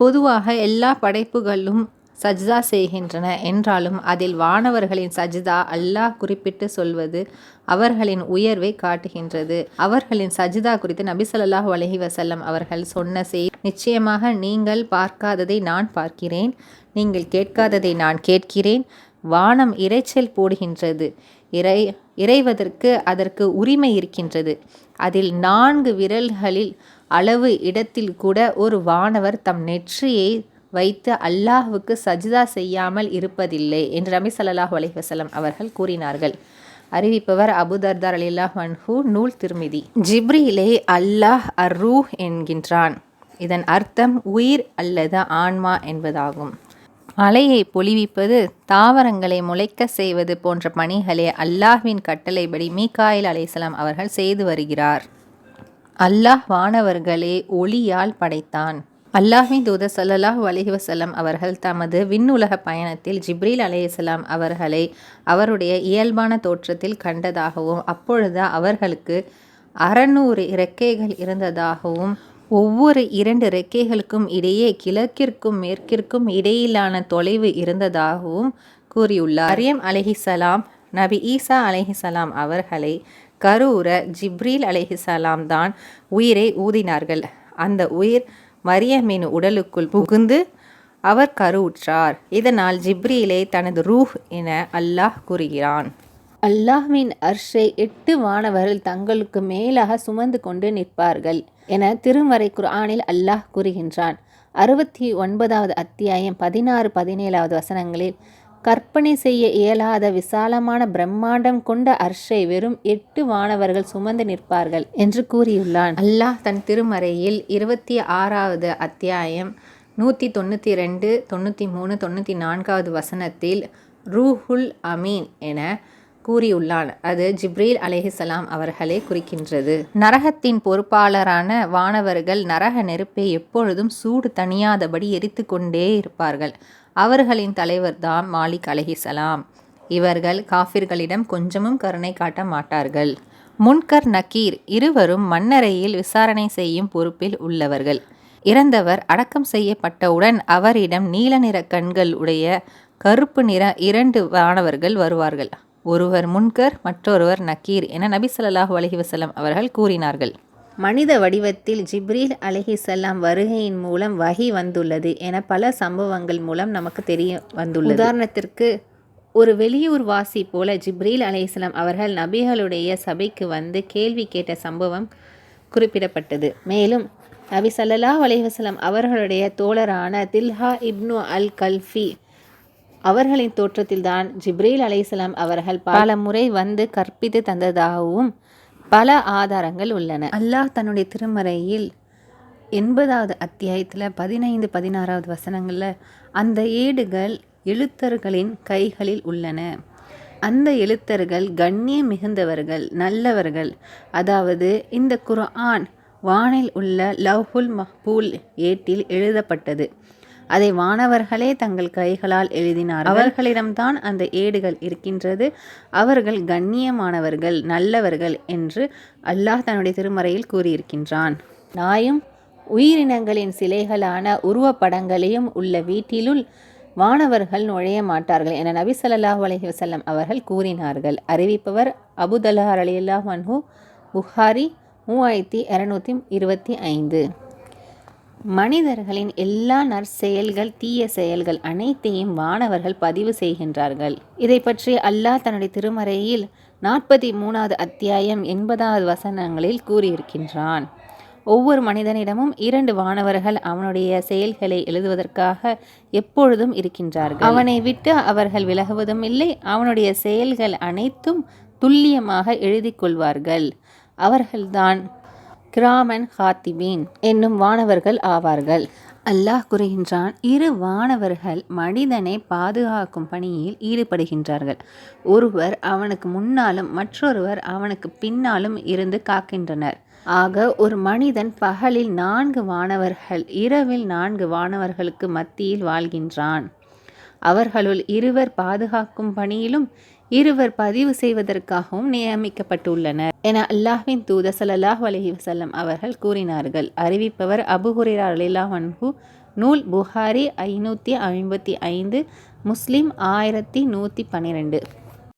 பொதுவாக எல்லா படைப்புகளும் சஜ்தா செய்கின்றன. என்றாலும் அதில் வானவர்களின் சஜ்தா அல்லாஹ் குறிப்பிட்டு சொல்வது அவர்களின் உயர்வை காட்டுகின்றது. அவர்களின் சஜிதா குறித்து நபி ஸல்லல்லாஹு அலைஹி அவர்கள் சொன்ன செய்தி நிச்சயமாக நீங்கள் பார்க்காததை நான் பார்க்கிறேன். நீங்கள் கேட்காததை நான் கேட்கிறேன். வானம் இரைச்சல் போடுகின்றது. இறை இறைவதற்கு அதற்கு உரிமை இருக்கின்றது. அதில் நான்கு விரல்களில் அளவு இடத்தில் கூட ஒரு வானவர் தம் நெற்றியை வைத்து அல்லாஹுக்கு சஜிதா செய்யாமல் இருப்பதில்லை என்று நபி ஸல்லல்லாஹு அலைவசலம் அவர்கள் கூறினார்கள். அறிவிப்பவர் அபுதர்தார் அலில்லாஹ் மன்ஹூ நூல் திருமிதி. ஜிப்ரியிலே அல்லாஹ் அர் ரூஹ் என்கின்றான். இதன் அர்த்தம் உயிர் அல்லது ஆன்மா என்பதாகும். மலையை பொழிவிப்பது தாவரங்களை முளைக்க செய்வது போன்ற பணிகளை அல்லாஹ்வின் கட்டளைப்படி மீகாயில் அலைசலாம் அவர்கள் செய்து வருகிறார். அல்லாஹ் வானவர்களே ஒளியால் படைத்தான். அல்லாஹ்வின் தூத ஸல்லல்லாஹு அலைஹி அவர்கள் தமது விண்ணுலக பயணத்தில் ஜிப்ரீல் அலைஹிஸ்ஸலாம் அவர்களை அவருடைய இயல்பான தோற்றத்தில் கண்டதாகவும் அப்பொழுது அவர்களுக்கு அறநூறு இறக்கைகள் இருந்ததாகவும் ஒவ்வொரு இரண்டு இறக்கைகளுக்கும் இடையே கிழக்கிற்கும் மேற்கிற்கும் இடையிலான தொலைவு இருந்ததாகவும் கூறியுள்ளார். மரியம் அலஹிசலாம் நபி ஈசா அலஹிசலாம் அவர்களை கருவுற ஜிப்ரீல் அலஹிசலாம் தான் உயிரை ஊதினார்கள். அந்த உயிர் மரியமின் உடலுக்குள் புகுந்து அவர் கருவுற்றார். இதனால் ஜிப்ரீலே தனது ரூஹ் என அல்லாஹ் கூறுகிறான். அல்லாஹ்வின் அர்ஷை எட்டு வானவர்கள் தங்களுக்கு மேலாக சுமந்து கொண்டு நிற்பார்கள். என திருமறை குர்ஆனில் அல்லாஹ் கூறுகின்றான். அறுபத்தி ஒன்பதாவது அத்தியாயம் பதினாறு பதினேழாவது வசனங்களில் கற்பனை செய்ய இயலாத விசாலமான பிரம்மாண்டம் கொண்ட அர்ஷை வெறும் எட்டு வானவர்கள் சுமந்து நிற்பார்கள் என்று கூறியுள்ளான். அல்லாஹ் தன் திருமறையில் இருபத்தி ஆறாவது அத்தியாயம் நூற்றி தொண்ணூற்றி ரெண்டு தொண்ணூற்றி மூணு தொண்ணூற்றி நான்காவது வசனத்தில் ரூஹுல் அமீன் என கூறியுள்ளான். அது ஜிப்ரீல் அலேஹிசலாம் அவர்களை குறிக்கின்றது. நரகத்தின் பொறுப்பாளரான வானவர்கள் நரக நெருப்பை எப்பொழுதும் சூடு தணியாதபடி எரித்து கொண்டே இருப்பார்கள். அவர்களின் தலைவர்தான் மாலிக் அலைஹிசலாம் இவர்கள் காஃபிர்களிடம் கொஞ்சமும் கருணை காட்ட மாட்டார்கள். முன்கர் நக்கீர் இருவரும் மன்னரையில் விசாரணை செய்யும் பொறுப்பில் உள்ளவர்கள். இறந்தவர் அடக்கம் செய்யப்பட்டவுடன் அவரிடம் நீல நிற கண்கள் உடைய கருப்பு நிற இரண்டு வானவர்கள் வருவார்கள். ஒருவர் முன்கர் மற்றொருவர் நக்கீர் என நபி சொல்லாஹு அலஹி வசலம் அவர்கள் கூறினார்கள். மனித வடிவத்தில் ஜிப்ரீல் அலைஹிசல்லாம் வருகையின் மூலம் வகி வந்துள்ளது என பல சம்பவங்கள் மூலம் நமக்கு தெரிய வந்துள்ளது. உதாரணத்திற்கு ஒரு வெளியூர் வாசி போல ஜிப்ரீல் அலைஹிஸ்லாம் அவர்கள் நபிகளுடைய சபைக்கு வந்து கேள்வி கேட்ட சம்பவம் குறிப்பிடப்பட்டது. மேலும் நபி ஸல்லல்லாஹு அலைஹி அவர்களுடைய தோழரான தில்ஹா இப்னு அல் கல்ஃபி அவர்களின் தோற்றத்தில்தான் ஜிப்ரீல் அலைஹிஸ்ஸலாம் அவர்கள் பல முறை வந்து கற்பித்து தந்ததாகவும் பல ஆதாரங்கள் உள்ளன. அல்லாஹ் தன்னுடைய திருமறையில் எண்பதாவது அத்தியாயத்தில் பதினைந்து பதினாறாவது வசனங்களில் அந்த ஏடுகள் எழுத்தர்களின் கைகளில் உள்ளன. அந்த எழுத்தர்கள் கண்ணியம் மிகுந்தவர்கள் நல்லவர்கள். அதாவது இந்த குர்ஆன் வானில் உள்ள லவ்ஹுல் மஹ்பூல் ஏட்டில் எழுதப்பட்டது. அதை வானவர்களே தங்கள் கைகளால் எழுதினார். அவர்களிடம்தான் அந்த ஏடுகள் இருக்கின்றது. அவர்கள் கண்ணியமானவர்கள் நல்லவர்கள் என்று அல்லாஹ் தன்னுடைய திருமறையில் கூறியிருக்கின்றான். நாயும் உயிரினங்களின் சிலைகளான உருவப்படங்களையும் உள்ள வீட்டிலுள் வானவர்கள் நுழைய மாட்டார்கள் என நபி ஸல்லல்லாஹு அலைஹி வஸல்லம் அவர்கள் கூறினார்கள். அறிவிப்பவர் அபுதல்லார் அலியல்லாஹ் மன்ஹு புகாரி மூவாயிரத்தி இரநூத்தி இருபத்தி ஐந்து. மனிதர்களின் எல்லா நற்செயல்கள் தீய செயல்கள் அனைத்தையும் வானவர்கள் பதிவு செய்கின்றார்கள். இதை பற்றி அல்லாஹ் தன்னுடைய திருமறையில் நாற்பத்தி மூணாவது அத்தியாயம் எண்பதாவது வசனங்களில் கூறியிருக்கின்றான். ஒவ்வொரு மனிதனிடமும் இரண்டு வானவர்கள் அவனுடைய செயல்களை எழுதுவதற்காக எப்பொழுதும் இருக்கின்றார்கள். அவனை விட்டு அவர்கள் விலகுவதும் இல்லை அவனுடைய செயல்கள் அனைத்தும் துல்லியமாக எழுதி கொள்வார்கள். அவர்கள்தான் கிராமன் ஹாத்திபீன் என்னும் வானவர்கள் ஆவார்கள். அல்லாஹ் கூறுகின்றான் இரு வானவர்கள் மனிதனை பாதுகாக்கும் பணியில் ஈடுபடுகின்றார்கள். ஒருவர் அவனுக்கு முன்னாலும் மற்றொருவர் அவனுக்கு பின்னாலும் இருந்து காக்கின்றனர். ஆக ஒரு மனிதன் பகலில் நான்கு வானவர்கள் இரவில் நான்கு வானவர்களுக்கு மத்தியில் வாழ்கின்றான். அவர்களுள் இருவர் பாதுகாக்கும் பணியிலும் இருவர் பதிவு செய்வதற்காகவும் நியமிக்கப்பட்டுள்ளனர் என அல்லாஹ்வின் தூத சலல்லாஹ் அலஹி வஸல்லம் அவர்கள் கூறினார்கள். அறிவிப்பவர் அபு ஹுரைரா ரலியல்லாஹு நூல் புகாரி ஐநூற்றி ஐம்பத்தி ஐந்து முஸ்லிம் ஆயிரத்தி நூற்றி பன்னிரெண்டு.